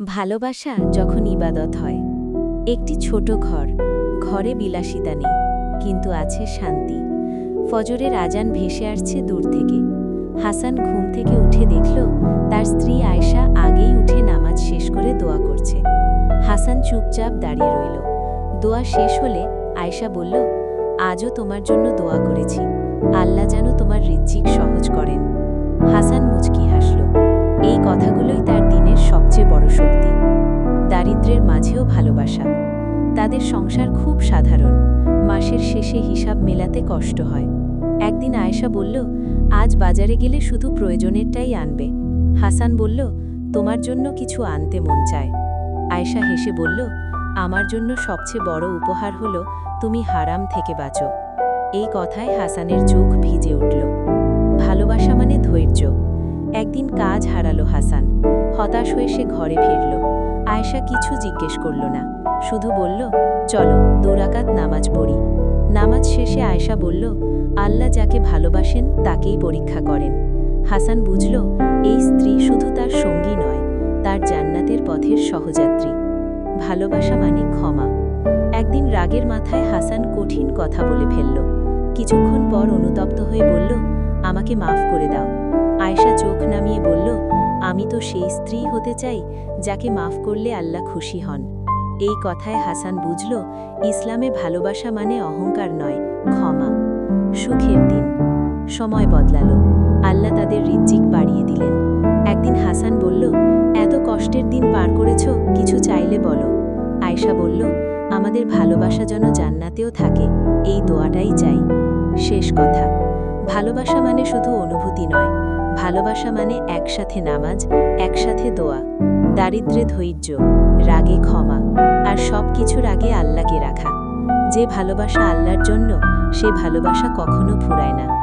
ভালোবাসা যখন ইবাদত হয়। একটি ছোট ঘর, ঘরে বিলাসিতা নেই, কিন্তু আছে শান্তি। ফজরের আজান ভেসে আসছে দূর থেকে। হাসান ঘুম থেকে উঠে দেখল, তার স্ত্রী আয়শা আগেই উঠে নামাজ শেষ করে দোয়া করছে। হাসান চুপচাপ দাঁড়িয়ে রইল। দোয়া শেষ হলে আয়শা বলল, আজও তোমার জন্য দোয়া করেছি। আল্লাহ যেন তোমার রিজ্জিক সহজ করেন। হাসান মুচকি হাসল। এই কথাগুলোই তার দারিদ্র্যের মাঝেও ভালোবাসা। তাদের সংসার খুব সাধারণ। মাসের শেষে হিসাব মেলাতে কষ্ট হয়। একদিন আয়েশা বলল, আজ বাজারে গেলে শুধু প্রয়োজনেরটাই আনবে। হাসান বলল, তোমার জন্য কিছু আনতে মন চায়। আয়েশা হেসে বলল, আমার জন্য সবচেয়ে বড় উপহার হলো, তুমি হারাম থেকে বাঁচো। এই কথায় হাসানের চোখ ভিজে উঠল। ভালোবাসা মানে ধৈর্য। একদিন কাজ হারালো হাসান। হতাশ হয়ে সে ঘরে ফিরল। আয়েশা কিছু জিজ্ঞেস করল না। শুধু বলল, চলো দুরাকাত নামাজ পড়ি। নামাজ শেষে আয়েশা বলল, আল্লাহ যাকে ভালোবাসেন, তাকেই পরীক্ষা করেন। হাসান বুঝল, এই স্ত্রী শুধু তার সঙ্গী নয়, তার জান্নাতের পথের সহযাত্রী। ভালোবাসা মানে ক্ষমা। একদিন রাগের মাথায় হাসান কঠিন কথা বলে ফেলল। কিছুক্ষণ পর অনুতপ্ত হয়ে বলল, আমাকে মাফ করে দাও। আয়েশা চোখ নামিয়ে বলল আমি তো সেই স্ত্রী হতে চাই, যাকে মাফ করলে আল্লাহ খুশি হন। এই কথায় হাসান বুঝল, ইসলামে ভালোবাসা মানে অহংকার নয়, ক্ষমা। সুখের দিন। সময় বদলালো। আল্লাহ তাদের রিজ্জিক বাড়িয়ে দিলেন। একদিন হাসান বলল, এত কষ্টের দিন পার করেছ, কিছু চাইলে বলো। আয়শা বলল, আমাদের ভালোবাসা যেন জান্নাতেও থাকে, এই দোয়াটাই চাই। শেষ কথা। ভালোবাসা মানে শুধু অনুভূতি নয় ভালোবাসা মানে একসাথে নামাজ, একসাথে দোয়া, দারিদ্রে ধৈর্য, রাগে ক্ষমা, আর সব কিছুর আগে আল্লাহকে রাখা। যে ভালোবাসা আল্লাহর জন্য, সে ভালোবাসা কখনো ফুরায় না।